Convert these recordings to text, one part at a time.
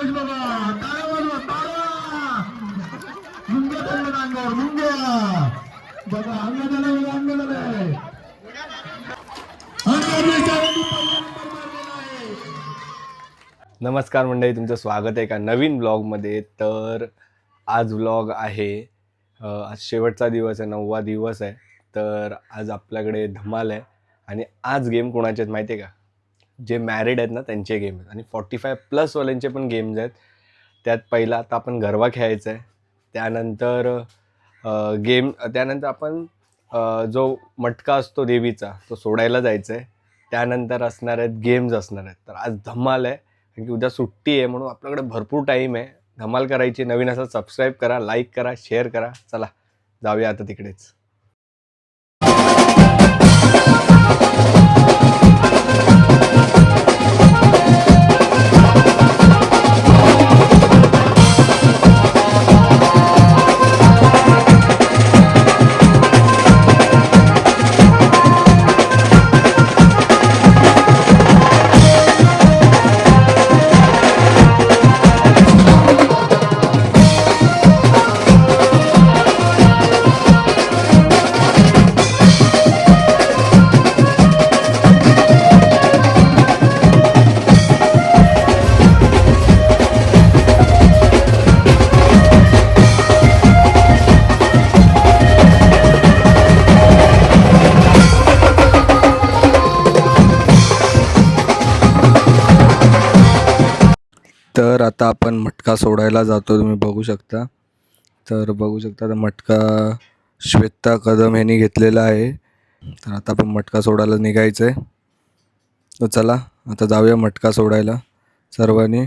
सानेबाबांचा जोश बघा टाळ्या वाजवा मुंग्या अंगावर मुंग्या नमस्कार मंडळी तुमचं स्वागत आहे एका नवीन ब्लॉगमध्ये तर आज व्लॉग आहे आज शेवटचा दिवस आहे नववा दिवस आहे. तर आज आपल्याकडे धमाल आहे. आणि आज गेम कोणाचे आहेत माहिती आहे का? जे मॅरिड आहेत ना त्यांचे गेम आहेत. आणि फॉर्टी फाय प्लसवाल्यांचे पण गेम्स आहेत. त्यात पहिला आता आपण गरबा खेळायचा आहे त्यानंतर गेम त्यानंतर आपण जो मटका असतो देवीचा तो सोडायला जायचा आहे त्यानंतर असणार आहेत गेम्स असणार आहेत. तर आज धमाल आहे. कारण की उद्या सुट्टी आहे म्हणून आपल्याकडे भरपूर टाईम आहे. धमाल करायची नवीन असं सबस्क्राईब करा लाईक करा शेअर करा. चला जाऊया आता तिकडेच. आपण मटका सोडायला जातो तुम्ही बघू शकता. तर बघू शकता तर मटका श्वेता कदम यांनी घेतलेला आहे. तर आता आपण मटका सोडायला निघायचं आहे तर चला आता जाऊया मटका सोडायला. सर्वांनी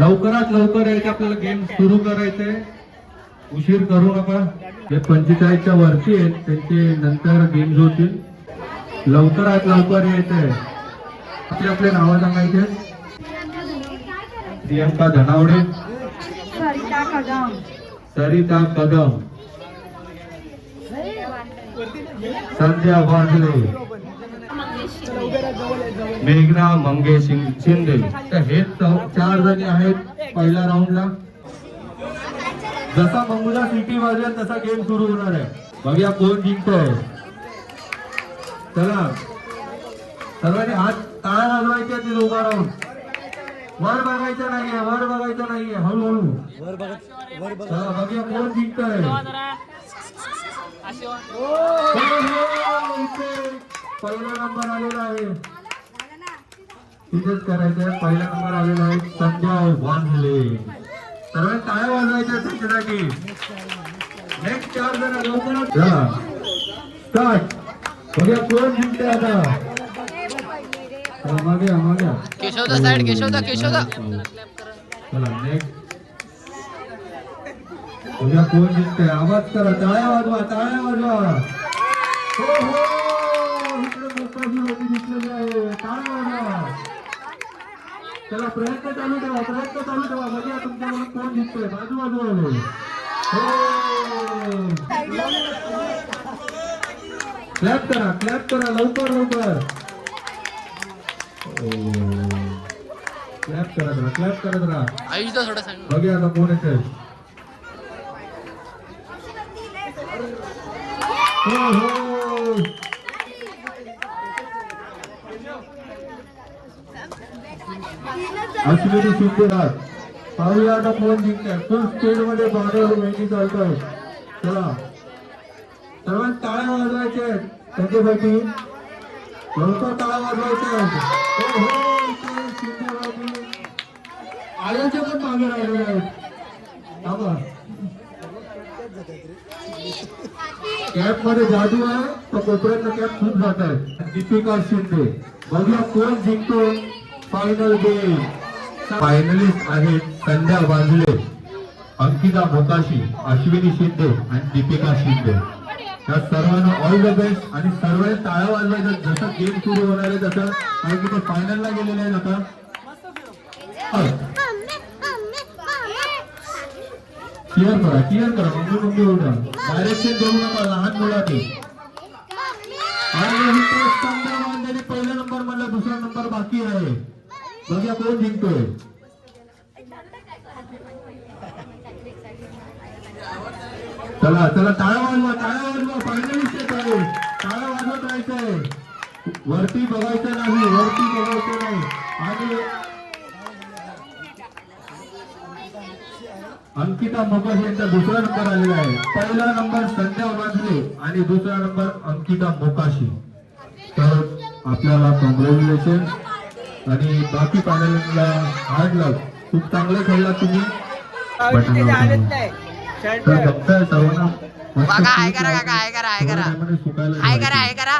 लवकरात लवकर यायचे आपल्याला गेम सुरू करायचे उशीर करू नका. जे पंचेचाळीसच्या वरती आहेत त्यांचे नंतर गेम्स होतील. लवकरात लवकर यायचे आपले आपले नावं सांगायचे. प्रियंका धनावडे. सरिता कदम. सरिता कदम. संध्या वांजले मेघना मंगेश शिंदे तर हे चार जणी आहेत पहिल्या राऊंडला जसा मंगुला सिटी वाजेल तसा गेम सुरू होणार आहे बघूया कोण जिंकतोय चला सर्वांनी हात टाळ्या वाजवायच्या ते उभा राहून वर बघायचं नाहीये वर बघायचं नाहीये हळूहळू चला बघूया कोण जिंकतोय हो, हो, पहिला नंबर आलेला आहे तिथेच करायचंय. पहिला नंबर आलेला आहे संध्या वांझले काय त्याच्यासाठी नेक्स्ट चार जण स्टार्ट बघूया कोण जिंकते आता. मागे मागे केशवदा साईड केशवदा केशवदा. चला नेक्स्ट उद्या कोण जिंकते आवाज़ करा टाळ्या वाजवा टाळ्या वाजवा. हो हो. इकडे होती दिसलेली आहे टाळ्या चला प्रयत्न चालू ठेवा प्रयत्न चालू ठेवा. बघूया तुमच्याकडून कोण जिंकतोय बाजू हो. क्लॅप करा क्लॅप करा लवकर लवकर. क्लॅप करत राहा क्लॅप करत राहा. आयुषदा थोडा सांग. बघूया आता कोण येते हो हो. अश्विनी शिंदेराज पाहूया आता कोण जिंकते फुल स्पीडमध्ये बाहेर मेहंदी चालतोय. चला. सर्वांनी टाळ्या वाजवायचे आहेत. त्यांच्यासाठी लवकर टाळ्या वाजवायचे आहेत. आयोजक मागे राहिलेले आहेत. थांबा. कॅपमध्ये जादू आहे तर कोपऱ्यातलं कॅप खूप जात आहे. दीपिका शिंदे. बघूया कोण जिंकतो. फायनल गेम फायनलिस्ट आहेत संध्या बांधले अंकिता मोकाशी अश्विनी शिंदे आणि दीपिका शिंदे. या सर्वांना ऑल द बेस्ट आणि सर्व टाळ्या वाजवायचं जसं गेम सुरू होणार आहे तसं कारण की ते फायनलला गेलेले आहेत आता. क्लिअर करा क्लिअर करा. मम्मी मम्मी उडा. डायरेक्शन देऊ नका लहान मुलांनी. बघा कोण जिंकतोय. चला चला टाळा वाजवा टाळा वाजवा फायनलिस्ट चालू टाळा. वाजवत राहायचंय. वरती बघायचं नाही वरती बघायचं नाही. आणि अंकिता मोकाश यांचा दुसरा नंबर आलेला आहे. पहिला नंबर संध्या वाजले आणि दुसरा नंबर अंकिता मोकाशी. तर आपल्याला कॉंग्रॅच्युलेशन आणि बाकी पॅनलला हार्ड लक खूप चांगलं खेळला तुम्ही. सर्वांना बघा, हाय करा, लावली. काका, हाय करा, हाय करा. थोड्या टायमाने सुकायला हाय करा ठेवायची. हाय. करा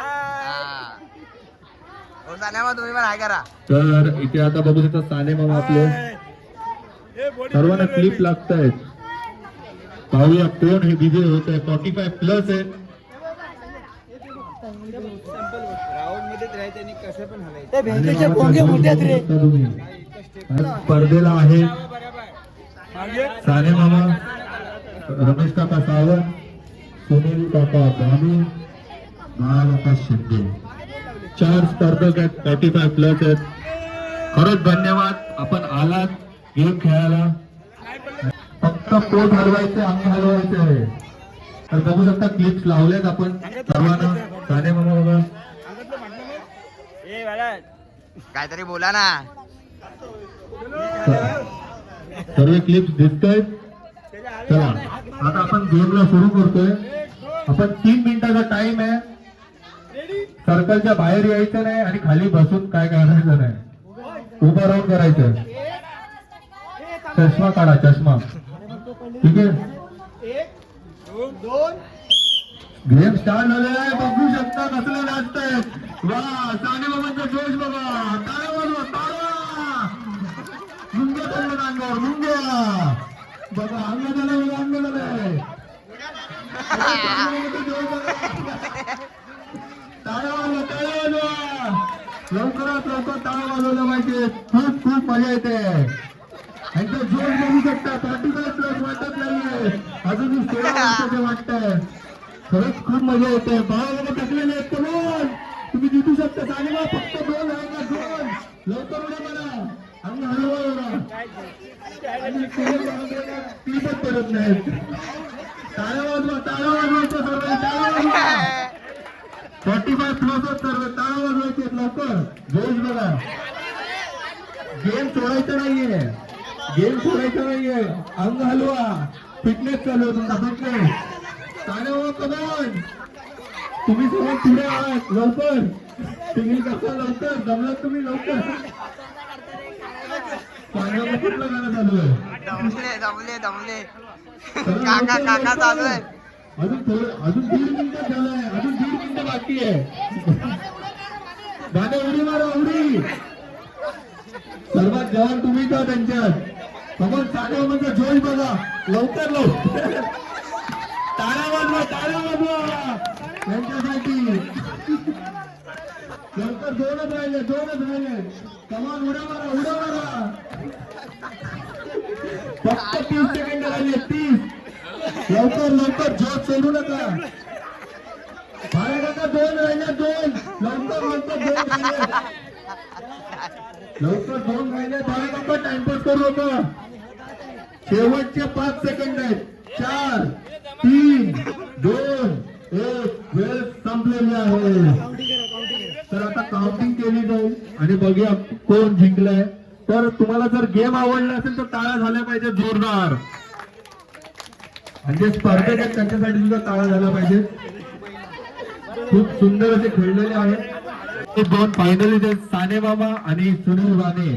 हो जाण्या तुम्ही पण हाय करा तर इथे आता बघू शकता साने मामा आपले. सर्वांना क्लिप लागत आहेत पाहूया कोण हे विजय होत आहे फॉर्टी फाय प्लस आहे आणि स्पर्धेला आहे. साने मामा रमेश काका सावंत सुनील काका भामी महाकाका शिंदे. चार स्पर्धक आहेत थर्टी फाय प्लस आहेत. खरंच धन्यवाद. आपण आलात गेम खेळायला. फक्त पोट हलवायचं अंग हलवायचं आहे. तर बघू शकता क्लिप्स लावल्यात आपण. सर्वांना. साने मामा बघा. काहीतरी बोला ना. सर्व क्लिप्स दिसत आहेत चला आता आपण गेमला सुरू करतोय. आपण तीन मिनिटाचा टाइम आहे. सर्कलच्या बाहेर यायचं नाही आणि खाली बसून काय करायचं नाही. उभं राहून करायचं चष्मा काढा चष्मा. ठीक आहे? गेम स्टार्ट झालेला आहे. बघू शकता कसलं नाचतायत वा साने बाबांचा जोश बाबा तारा वाजवा टाळा मुंग्या चाललं अंगावर मुंग्या. बघा वाजवा वाजवा. लवकरात लवकर टाळा वाजवलं पाहिजे. खूप खूप मजा येते. यांचा जोश बघू शकता. प्लस वाटत नाहीये. अजून सोळा वाटतंय. खरंच खूप मजा येते. बाबा टाकलेले आहेत तुम्ही जिंकू शकता चालेल फक्त दोन आहे का दोन लवकर उड्या मला आम्ही हलवा उडा आणि क्लिपच करत नाहीत टाळ्या वाजवा टाळ्या वाजवायचं सर्व टाळ्या वाजवा फॉर्टी फाय प्लस सर्व टाळ्या वाजवायचे लवकर जोश बघा गेम सोडायचं नाहीये गेम सोडायचं नाहीये अंग हलवा फिटनेस चालू आहे तुमचा फिटनेस चालेल वाजवा कमान तुम्ही सर्व पुढे आहात लवकर. तुम्ही कसं लवकर? जमलं तुम्ही लवकर. सांगा कुठलं गाणं चालू आहे? दमले दमले दमले काका काका. चालू आहे. अजून थोडं अजून दीड मिनिटं झालंय. अजून दीड मिनिटं बाकी आहे. गाणे उडी मारा उडी. सर्वात जवान तुम्हीच आहात त्यांच्यात. कमल साडे म्हणजे जोश बघा. लवकर लवकर. टाळ्या वाजवा टाळ्या वाजवा त्यांच्यासाठी. नंतर दोनच राहिले दोनच राहिले. कमान उड्या मारा उड्या मारा. फक्त तीस सेकंड राहिले तीस. लवकर लवकर जॉब सोडू नका. बारा नका दोन राहिले दोन. लवकर लवकर दोन राहिले. लवकर दोन राहिले बारा नका टाइमपास करू नका. शेवटचे पाच सेकंड आहेत. चार तीन दोन. एक वेळ संपलेली आहे. तर आता काउंटिंग केली जाईल. आणि बघूया कोण जिंकलंय. तर तुम्हाला जर गेम आवडला असेल तर ताळा झाल्या पाहिजे जोरदार. आणि जे स्पर्धक आहेत त्यांच्यासाठी सुद्धा ताळा झाला पाहिजे खूप सुंदर असे खेळलेले आहेत. हे दोन फायनलिस्ट आहेत साने बाबा आणि सुनील राणे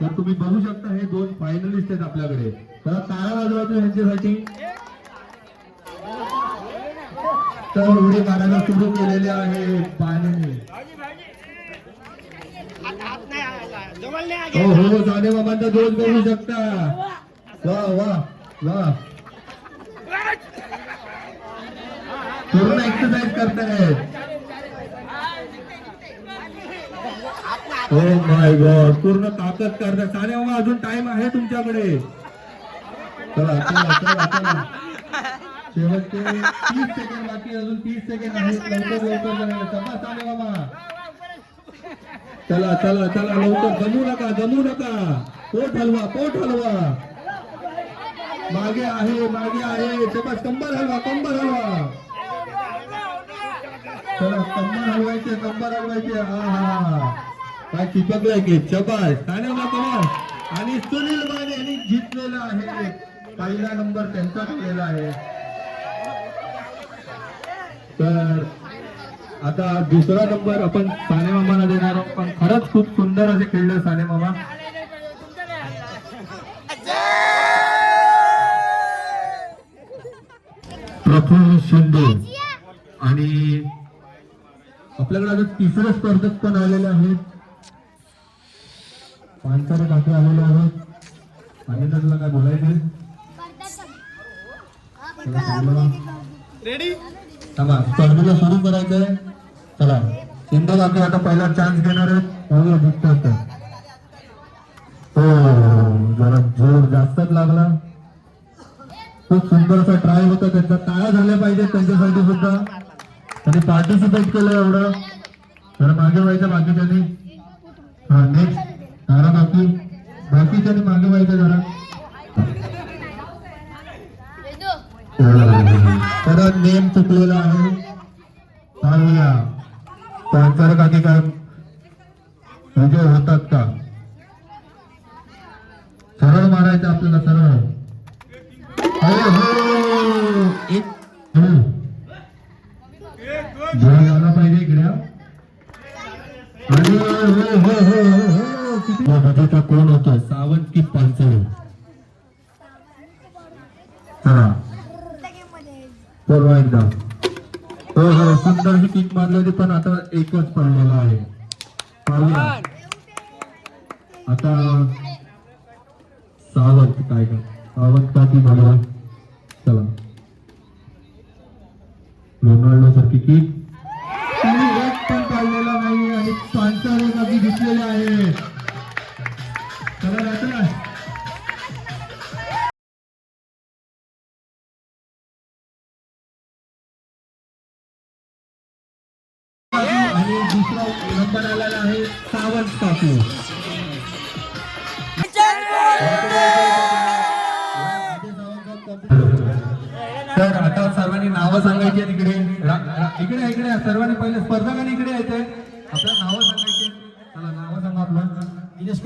तर तुम्ही बघू शकता हे दोन फायनलिस्ट आहेत आपल्याकडे. तर ताळा वाजवायचं यांच्यासाठी तर उडी मारायला सुरू केलेले आहे पाण्याने हो हो, हो साने बाबांचा दोष बघू शकता. वा वा वा. पूर्ण एक्सरसाइज करतायत हो माय गॉड पूर्ण ताकद करताय. साने बाबा अजून टाइम आहे तुमच्याकडे. चला चला चला चला. शेवटचे तीस सेकंड बाकी अजून तीस सेकंड आहेत लवकर लवकर जाऊया. चला चला चला चला लवकर. जमू नका जमू नका. पोट हलवा पोट हलवा. मागे आहे मागे आहे. शबास कंबर हलवा कंबर हलवा. चला कंबर हलवायचे कंबर हलवायचे. हा हा काय चिपकलंय की? शबास. साने मामा कमा आणि सुनील माने यांनी जिंकलेला आहे. पहिला नंबर त्यांचा ठेवलेला आहे. तर आता दुसरा नंबर आपण साने मामाला देणार आहोत. पण खरंच खूप सुंदर असे खेळले साने मामा प्रफुल्ल शिंदे आणि आपल्याकडे आता तिसरे स्पर्धक पण आलेले आहेत. पानसारे काके आलेले आहेत. आणि तर तुला काय बोलायचं रेडी थांबा स्पर्धेला सुरू करायचंय. चला शिंदे काके आता पहिला चान्स घेणार आहेत. पाहूया हो जरा जोर जास्तच लागला. खूप सुंदर असा ट्राय होता त्यांचा. टाळ्या झाल्या पाहिजेत त्यांच्यासाठी सुद्धा. त्यांनी पार्टिसिपेट केलं एवढं. तर मागे व्हायचं बाकीच्यांनी. हा नेक्स्ट तारा बाकी. बाकीच्यांनी मागे व्हायचं जरा. परत नेम चुकलेला आहे. पाहूया काय विजय होतात का? सरळ मारायचं आपल्याला सरळ. अरे हो. एक हो. झाला पाहिजे हा. हो हो हो हो हो. किती? बटाटा कोण होता? सावंत की पानसरे चला बोलवा एकदा हो हो मी किक मारली होती पण आता एकच पडलेला आहे. आता सावंत काय का सावंत का की चला. रोनाल्डो सारखी किक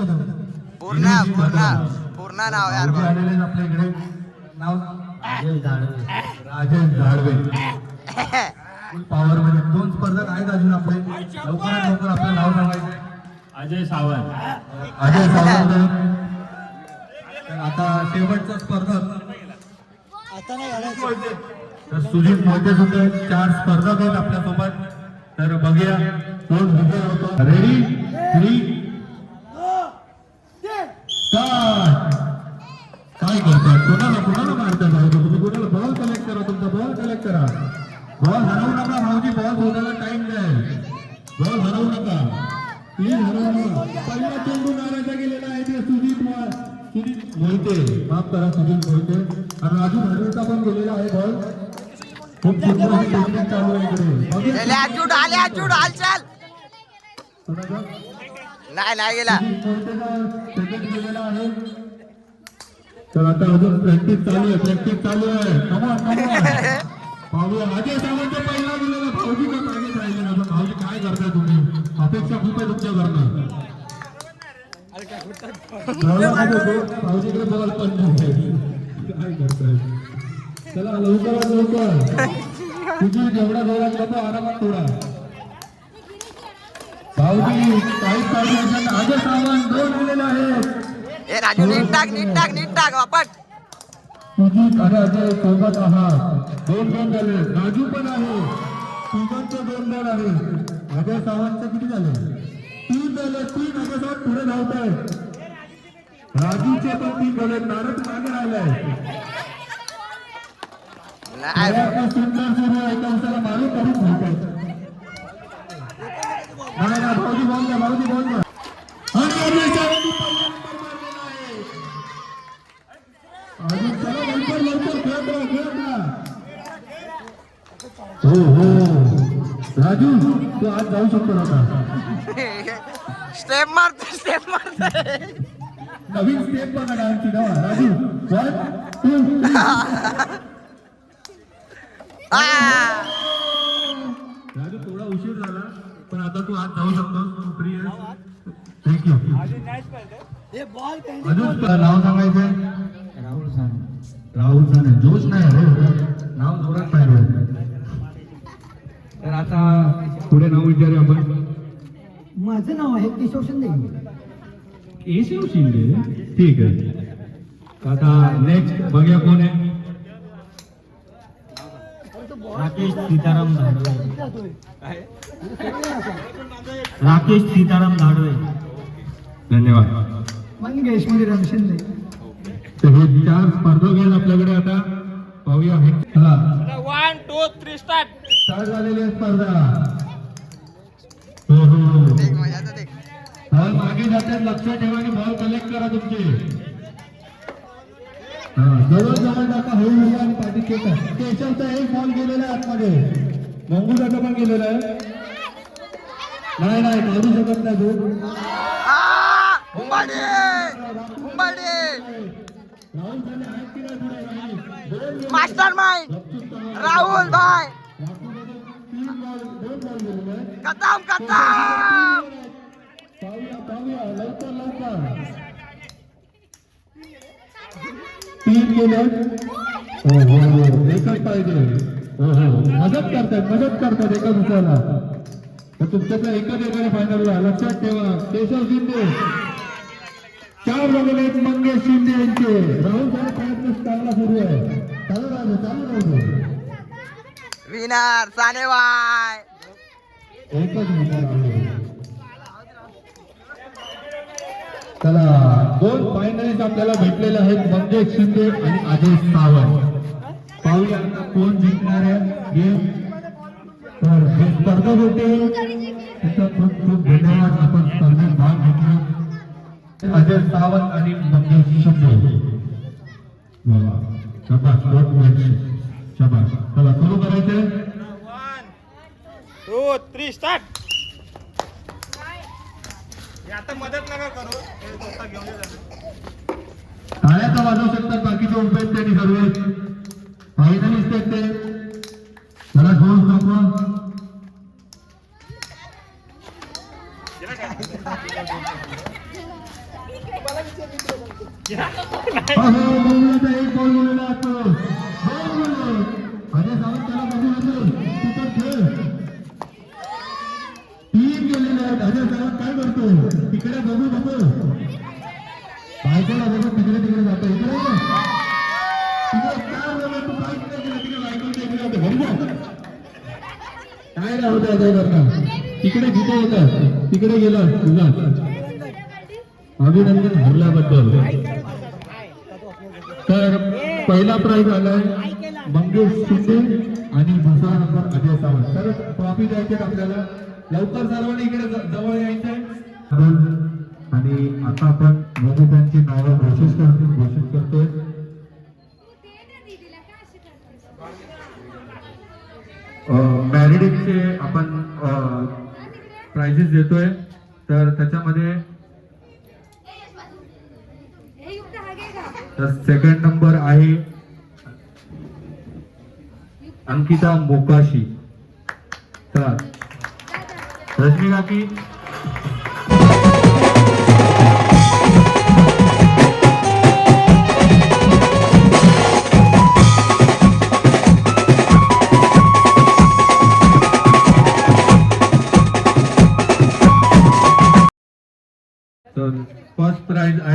कदम पूर्ण पूर्ण नाव यार आलेले आपल्या इकडे. नाव? राजेश झाडवे राजेश झाडवे पॉवर मध्ये. दोन स्पर्धक आहेत अजून आपले. लवकरात लवकर आपलं नाव सांगायचंय. अजय सावंत. अजय सावंत. तर आता शेवटचा स्पर्धक. तर सुजित मोहिते सुद्धा चार स्पर्धक आहेत आपल्यासोबत तर बघूया. कोण विजय होतो. रेडी थ्री काय करतात. कोणाला कोणाला मारतात भाऊ तुम्ही कोणाला बॉल कलेक्ट करा तुमचा बॉल कलेक्ट करा. बॉल हरवू नका भाऊजी बॉल शोधायला टाइम जाईल बॉल हरवू नका. प्लीज हरवू नका. पहिला चेंडू मारायचा गेलेला आहे ते सुजित मोहिते माफ करा सुजित मोहिते आणि राजू भाडवेचा पण गेलेला आहे बॉल खूप सुंदर टेक्निक चालू आहे इकडे. चाल? नाही नाही गेला. गेलेला आहे. तर आता अजून प्रॅक्टिस चालू आहे प्रॅक्टिस चालू आहे. पाहूया अजय सावंत पहिला गेलेला भाऊजी का मागेच राहिले ना. भाऊजी काय करताय तुम्ही? अपेक्षा खूप आहे तुमच्याकडनं भाऊजीकडे बॉल पण काय करताय? चला लवकरात लवकर. तुझी जेवढा जोरात नको आरामात थोडा भाऊजी शकत अजय सावंत दोन गेलेले आहेत. राजू नीट टाक नीट टाक नीट टाक वापट तुझी अरे अजय सोबत आहात. दोन दोन झाले. राजू पण आहे. तिघांचे दोन दोन आहे. अजय सावंतचे किती झाले? तीन झाले. तीन अजय सावंत पुढे धावत आहे राजूचे पण तीन झाले. नारद मागे राहिलाय. सुंदर सुरू आहे. एका उसाला मारू करून नाही ना भाऊजी बोल ना भाऊजी. बोल ना आणि अजय सावंतने पहिला नंबर मारलेला आहे अजून चला लवकर लवकर खेळत राहा खेळत राहा हो हो. राजू तू आज जाऊ शकतो आता. स्टेप मारतो स्टेप मारतो नवीन स्टेप बघा डान्सची नवा. Raju one two. राजू थोडा उशीर झाला पण आता तू आज जाऊ शकतो. तू फ्री थँक्यू अजून तुला नाव सांगायचं राहुल साने. राहुल साने. जोश नाही रे नाव जोरात पाहिजे तर आता पुढे नाव विचारूया आपण. माझं नाव आहे केशव शिंदे. केशव शिंदे? ठीक आहे. आता नेक्स्ट बघूया कोण आहे. राकेश सीताराम धाडवे. राकेश सीताराम धाडवे. धन्यवाद. मंगेश मुनिराम शिंदे. तर हे चार स्पर्धक आहेत आपल्याकडे आता. पाहूया हे. One two three start start झालेली आहे स्पर्धा. हो हो देख बॉल मागे जाते लक्ष ठेवा आणि बॉल कलेक्ट करा तुमचे. हा, जवळ जवळ टाका हळूहळू आणि पाठी केशवचा एक बॉल गेलेला आहे आतमध्ये. मंगुराचा पण गेलेला आहे. नाही नाही काढू शकत नाही तो. मास्टर माइंड राहुल भाई! लवकर लवकर तीन गेले हो हो एकच पाहिजे. हो हो. मदत करतात मदत करतात एका दुसऱ्याला. तर तुमच्याकडे एकच एकाने फायनलला लक्षात ठेवा. केशव शिंदे. चार बघले मंगेश शिंदे यांचे. राहुल साहेब प्रयत्न चांगला सुरू आहे. चालू राहतो चालू राहतो विनर सानेवाय एकच मिनिट आहे. चला दोन फायनलिस्ट आपल्याला भेटलेले आहेत मंगेश शिंदे आणि अजय सावंत. पाहूया आता कोण जिंकणार आहे. गेम तर हे स्पर्धक होते. त्याचा खूप खूप धन्यवाद. आपण स्पर्धेत भाग घेतला. अजय सावंत आणि मंगेश शिंदे. वा शबाश शबाश चला सुरू करायचंय. टू थ्री स्टार्ट आता मदत नका करू. हे घेऊन वाजवू शकतात बाकीचे आहेत त्यांनी सर्व फायनलिस्ट आहेत ते. राहू द्या तिकडे जिथे येतात. तिकडे गेला तुझा अभिनंदन हरल्याबद्दल. तर पहिला प्राईज आलाय मंगेश शिंदे आणि दुसरा नंबर अजय सावंत. तर ट्रॉफी द्यायचे आहे आपल्याला. लवकर सर्वांनी इकडे जवळ यायचंय. आणि आता आपण विजेत्यांची नावं घोषित करतो घोषित करतोय. मॅरिडिंगचे आपण प्राइजेस देतोय. तर त्याच्यामध्ये तर सेकंड नंबर आहे अंकिता मोकाशी. तर रजनी काकी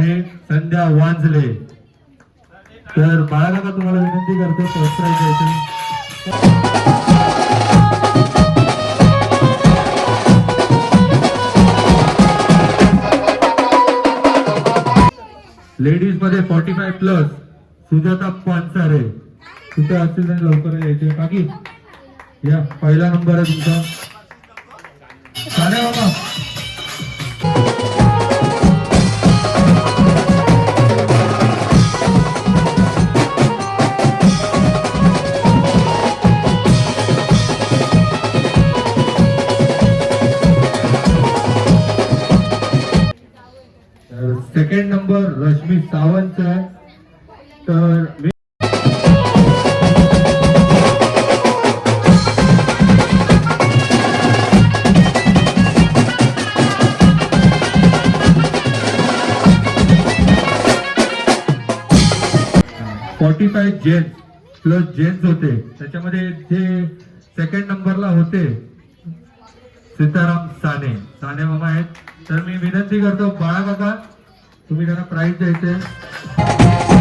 आहे संध्या वांजले. तर बाळाला का तुम्हाला विनंती करतो लेडीजमध्ये forty five plus Sujata Pansare. कुठे असतील त्यांनी लवकर यायचे. बाकी या पहिला नंबर आहे तुमचा. चालेल बाबा. Forty five gents plus gents होते. त्याच्यामध्ये जे सेकंड नंबरला होते. सीताराम साने. साने मामा आहेत. तर मी विनंती करतो बाळा काका तुम्ही त्यांना प्राईज द्यायचे.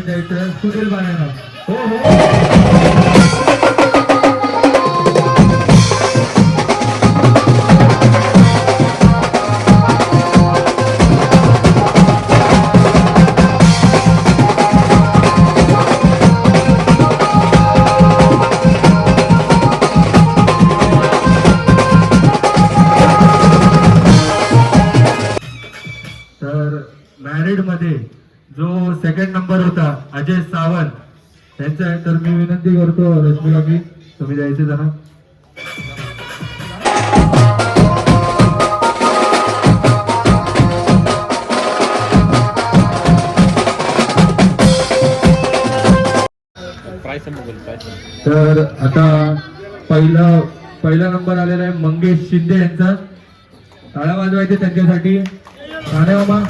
द्यायचं आहे. सुनील मानेना हो हो मॅरिडमध्ये जो सेकंड नंबर होता अजय सावंत त्यांचा आहे तर मी विनंती करतो रश्मी काकी तुम्ही द्यायचे जरा. तर आता पहिला पहिला नंबर आलेला आहे मंगेश शिंदे यांचा. टाळ्या वाजवायचे त्यांच्यासाठी. मामा.